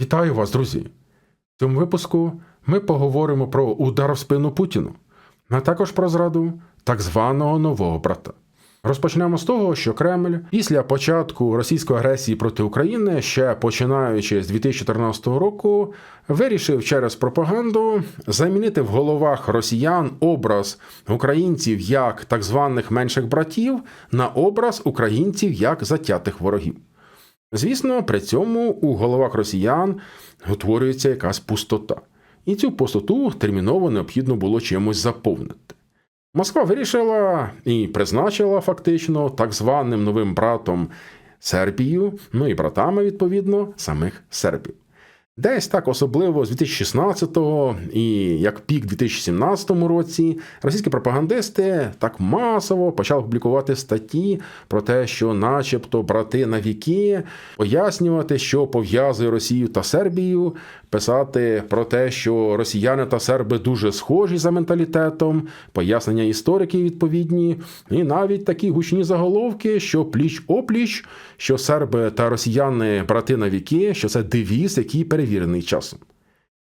Вітаю вас, друзі! В цьому випуску ми поговоримо про удар в спину Путіну, а також про зраду так званого нового брата. Розпочнемо з того, що Кремль після початку російської агресії проти України, ще починаючи з 2014 року, вирішив через пропаганду замінити в головах росіян образ українців як так званих менших братів на образ українців як затятих ворогів. Звісно, при цьому у головах росіян утворюється якась пустота, і цю пустоту терміново необхідно було чимось заповнити. Москва вирішила і призначила фактично так званим новим братом Сербію, ну і братами, відповідно, самих сербів. Десь так особливо з 2016-го і як пік в 2017 році російські пропагандисти так масово почали публікувати статті про те, що, начебто, брати на віки, пояснювати, що пов'язує Росію та Сербію, писати про те, що росіяни та серби дуже схожі за менталітетом, пояснення істориків відповідні, і навіть такі гучні заголовки, що пліч опліч, що серби та росіяни брати на віки, що це девіз, який перевірений часом.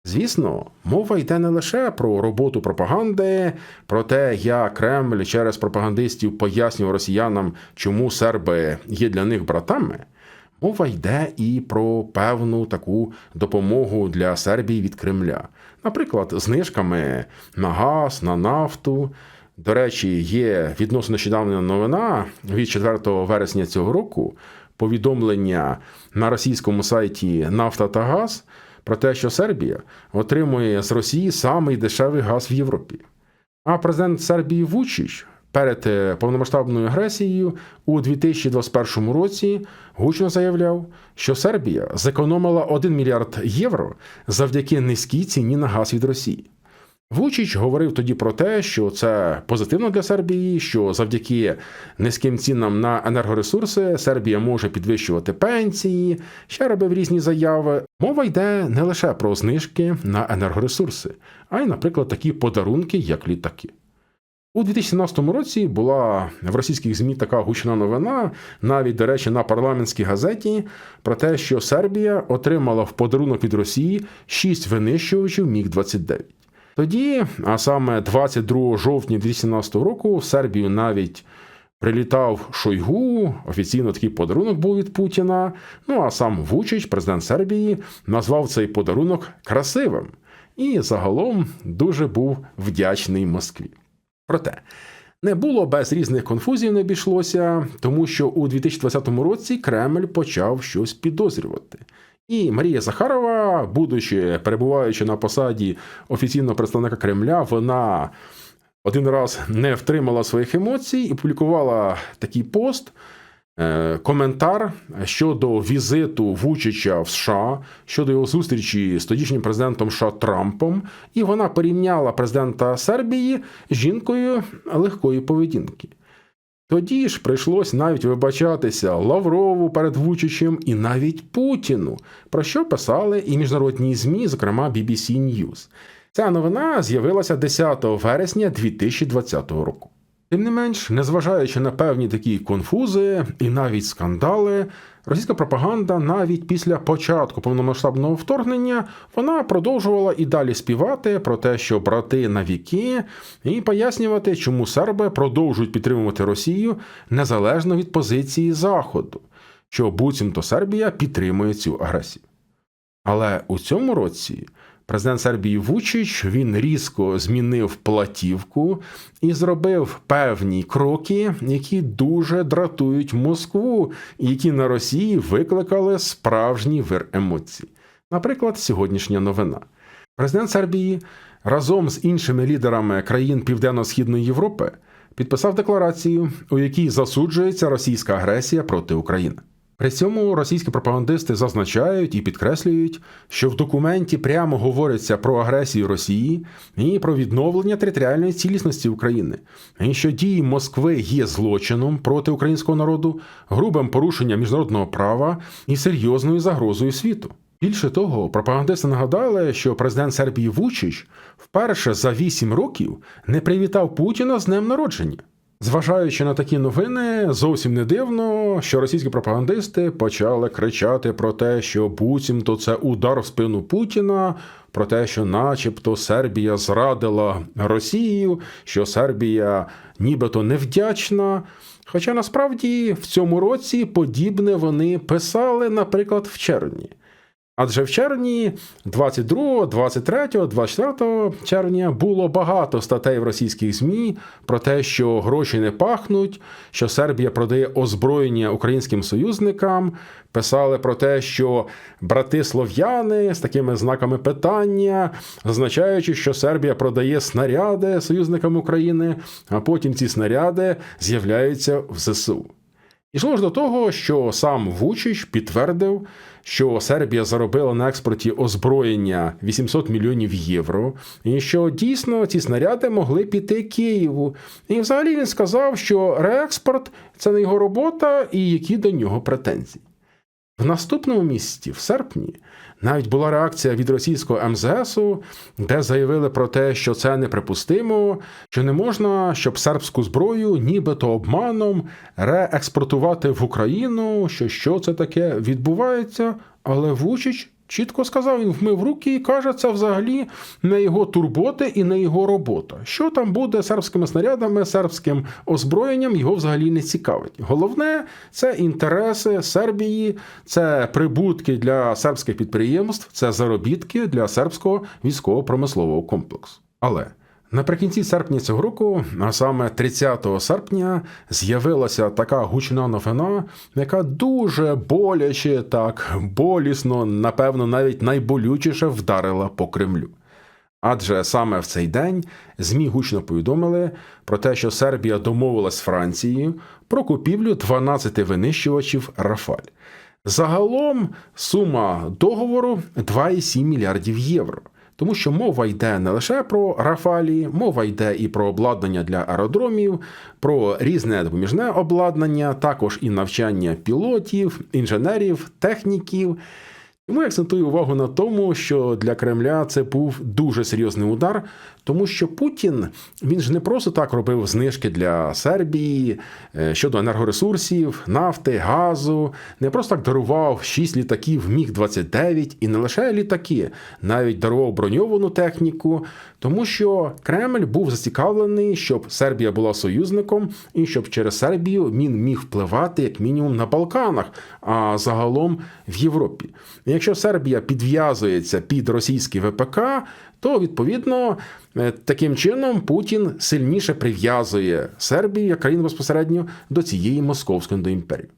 Звісно, мова йде не лише про роботу пропаганди, про те, як Кремль через пропагандистів пояснював росіянам, чому серби є для них братами. Мова йде і про певну таку допомогу для Сербії від Кремля, наприклад, знижками на газ, на нафту. До речі, є відносно нещодавна новина від 4 вересня цього року повідомлення на російському сайті Нафта та Газ про те, що Сербія отримує з Росії самий дешевий газ в Європі. А президент Сербії Вучич перед е, повномасштабною агресією у 2021 році гучно заявляв, що Сербія зекономила 1 мільярд євро завдяки низькій ціні на газ від Росії. Вучич говорив тоді про те, що це позитивно для Сербії, що завдяки низьким цінам на енергоресурси Сербія може підвищувати пенсії, ще робив різні заяви. Мова йде не лише про знижки на енергоресурси, а й, наприклад, такі подарунки, як літаки. У 2017 році була в російських ЗМІ така гучна новина, навіть, до речі, на парламентській газеті, про те, що Сербія отримала в подарунок від Росії 6 винищувачів Міг-29. Тоді, а саме 22 жовтня 2017 року, в Сербію навіть прилітав Шойгу, офіційно такий подарунок був від Путіна. Ну а сам Вучич, президент Сербії, назвав цей подарунок красивим і загалом дуже був вдячний Москві. Проте не було без різних конфузій, не обійшлося, тому що у 2020 році Кремль почав щось підозрювати. І Марія Захарова, будучи перебуваючи на посаді офіційного представника Кремля, вона один раз не втримала своїх емоцій і публікувала такий пост. Е, Коментар щодо візиту Вучича в США, щодо його зустрічі з тодішнім президентом США Трампом, і вона порівняла президента Сербії з жінкою легкої поведінки. Тоді ж прийшлось навіть вибачатися Лаврову перед Вучичем і навіть Путіну, про що писали і міжнародні ЗМІ, зокрема BBC News. Ця новина з'явилася 10 вересня 2020 року. Тим не менш, незважаючи на певні такі конфузи і навіть скандали, російська пропаганда навіть після початку повномасштабного вторгнення вона продовжувала і далі співати про те, що брати на віки, і пояснювати, чому серби продовжують підтримувати Росію незалежно від позиції Заходу, що буцімто Сербія підтримує цю агресію. Але у цьому році президент Сербії Вучич він різко змінив платівку і зробив певні кроки, які дуже дратують Москву, і які на Росії викликали справжній вир емоцій. Наприклад, сьогоднішня новина. Президент Сербії разом з іншими лідерами країн Південно-Східної Європи підписав декларацію, у якій засуджується російська агресія проти України. При цьому російські пропагандисти зазначають і підкреслюють, що в документі прямо говориться про агресію Росії і про відновлення територіальної цілісності України, і що дії Москви є злочином проти українського народу, грубим порушенням міжнародного права і серйозною загрозою світу. Більше того, пропагандисти нагадали, що президент Сербії Вучич вперше за вісім років не привітав Путіна з днем народження. Зважаючи на такі новини, зовсім не дивно, що російські пропагандисти почали кричати про те, що буцімто це удар в спину Путіна, про те, що, начебто, Сербія зрадила Росію, що Сербія нібито невдячна. Хоча насправді в цьому році подібне вони писали, наприклад, в червні. Адже в червні 22, 23, 24 червня було багато статей в російських ЗМІ про те, що гроші не пахнуть, що Сербія продає озброєння українським союзникам. Писали про те, що брати слов'яни з такими знаками питання, зазначаючи, що Сербія продає снаряди союзникам України, а потім ці снаряди з'являються в ЗСУ. Ішло ж до того, що сам Вучич підтвердив, що Сербія заробила на експорті озброєння 800 мільйонів євро, і що дійсно ці снаряди могли піти Києву. І взагалі він сказав, що реекспорт це не його робота і які до нього претензії. В наступному місяці, в серпні, навіть була реакція від російського МЗСу, де заявили про те, що це неприпустимо, що не можна, щоб сербську зброю, нібито обманом, реекспортувати в Україну, що що це таке відбувається, але Вучич чітко сказав, він вмив руки і каже, це взагалі не його турботи і не його робота. Що там буде сербськими снарядами, сербським озброєнням, його взагалі не цікавить. Головне це інтереси Сербії, це прибутки для сербських підприємств, це заробітки для сербського військово-промислового комплексу. Але Наприкінці серпня цього року, а саме 30 серпня, з'явилася така гучна новина, яка дуже боляче, так болісно, напевно, навіть найболючіше вдарила по Кремлю. Адже саме в цей день ЗМІ гучно повідомили про те, що Сербія домовилась з Францією про купівлю 12 винищувачів Рафаль. Загалом сума договору 2,7 мільярдів євро. Тому що мова йде не лише про Рафалі, мова йде і про обладнання для аеродромів, про різне допоміжне обладнання, також і навчання пілотів, інженерів, техніків. Тому я акцентую увагу на тому, що для Кремля це був дуже серйозний удар, тому що Путін він ж не просто так робив знижки для Сербії е, щодо енергоресурсів, нафти, газу, не просто так дарував 6 літаків Міг 29 і не лише літаки, навіть дарував броньовану техніку, тому що Кремль був зацікавлений, щоб Сербія була союзником і щоб через Сербію він міг впливати як мінімум на Балканах, а загалом в Європі. Якщо Сербія підв'язується під російський ВПК, то відповідно е, таким чином Путін сильніше прив'язує Сербію як країну безпосередньо до цієї московської імперії.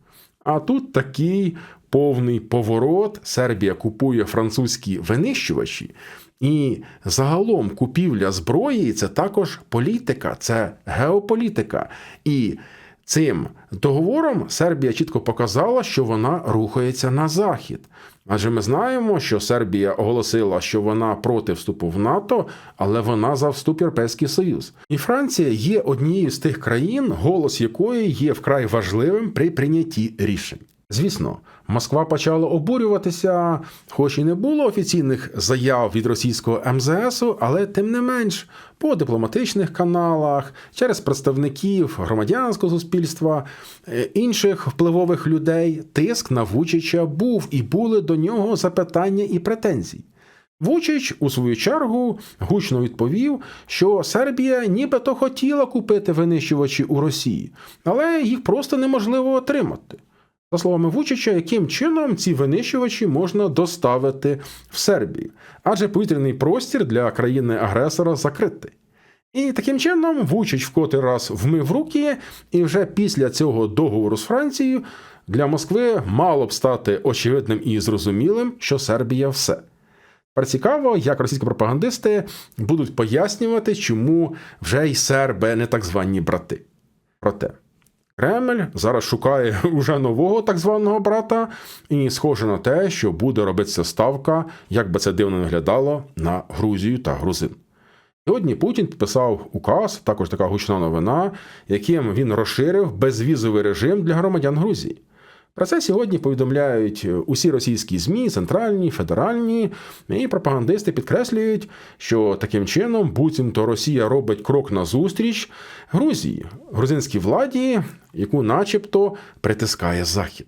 А тут такий повний поворот. Сербія купує французькі винищувачі, і загалом купівля зброї це також політика, це геополітика. І Цим договором Сербія чітко показала, що вона рухається на захід. Адже ми знаємо, що Сербія оголосила, що вона проти вступу в НАТО, але вона за вступ в Європейський Союз. І Франція є однією з тих країн, голос якої є вкрай важливим при прийнятті рішень. Звісно, Москва почала обурюватися, хоч і не було офіційних заяв від російського МЗСу, але тим не менш по дипломатичних каналах, через представників громадянського суспільства, е, інших впливових людей, тиск на Вучича був і були до нього запитання і претензії. Вучич, у свою чергу, гучно відповів, що Сербія нібито хотіла купити винищувачі у Росії, але їх просто неможливо отримати. За словами Вучича, яким чином ці винищувачі можна доставити в Сербію, адже повітряний простір для країни-агресора закритий. І таким чином Вучич в котрий раз вмив руки, і вже після цього договору з Францією для Москви мало б стати очевидним і зрозумілим, що Сербія все. Тепер цікаво, як російські пропагандисти будуть пояснювати, чому вже й серби не так звані брати. Проте. Кремль зараз шукає уже нового так званого брата, і схоже на те, що буде робитися ставка, як би це дивно виглядало, на Грузію та грузин. Сьогодні Путін підписав указ, також така гучна новина, яким він розширив безвізовий режим для громадян Грузії. Про це сьогодні повідомляють усі російські ЗМІ, центральні, федеральні, і пропагандисти підкреслюють, що таким чином буцімто Росія робить крок назустріч Грузії, грузинській владі, яку начебто притискає Захід.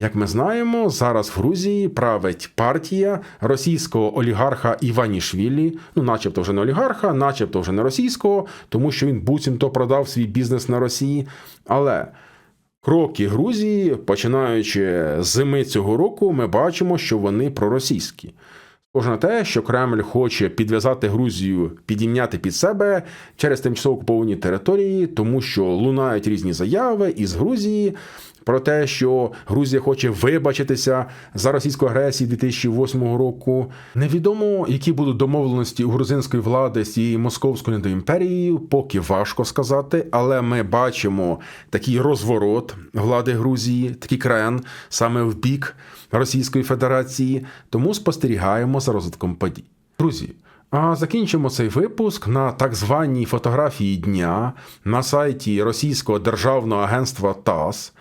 Як ми знаємо, зараз в Грузії править партія російського олігарха Іванішвілі, ну, начебто вже не олігарха, начебто вже не російського, тому що він буцімто продав свій бізнес на Росії. Але кроки Грузії, починаючи з зими цього року, ми бачимо, що вони проросійські. Схоже те, що Кремль хоче підв'язати Грузію, підімняти під себе через тимчасово окуповані території, тому що лунають різні заяви із Грузії про те, що Грузія хоче вибачитися за російську агресію 2008 року. Невідомо, які будуть домовленості у грузинської влади з цією московською недоімперією, поки важко сказати, але ми бачимо такий розворот влади Грузії, такий крен саме в бік Російської Федерації, тому спостерігаємо за розвитком подій. Друзі. А закінчимо цей випуск на так званій фотографії дня на сайті Російського державного агентства ТАСС.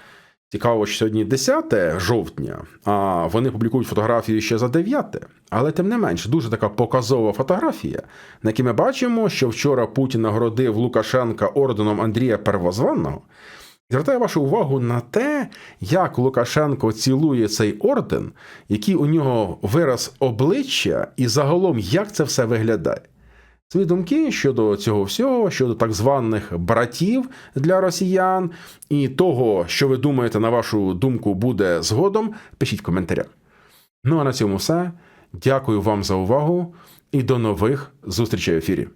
Цікаво, що сьогодні 10 жовтня, а вони публікують фотографію ще за 9. Але тим не менш, дуже така показова фотографія, на якій ми бачимо, що вчора Путін нагородив Лукашенка орденом Андрія Первозванного. Звертаю вашу увагу на те, як Лукашенко цілує цей орден, який у нього вираз обличчя, і загалом як це все виглядає. Свої думки щодо цього всього, щодо так званих братів для росіян, і того, що ви думаєте, на вашу думку, буде згодом, пишіть в коментарях. Ну а на цьому все. Дякую вам за увагу і до нових зустрічей в ефірі.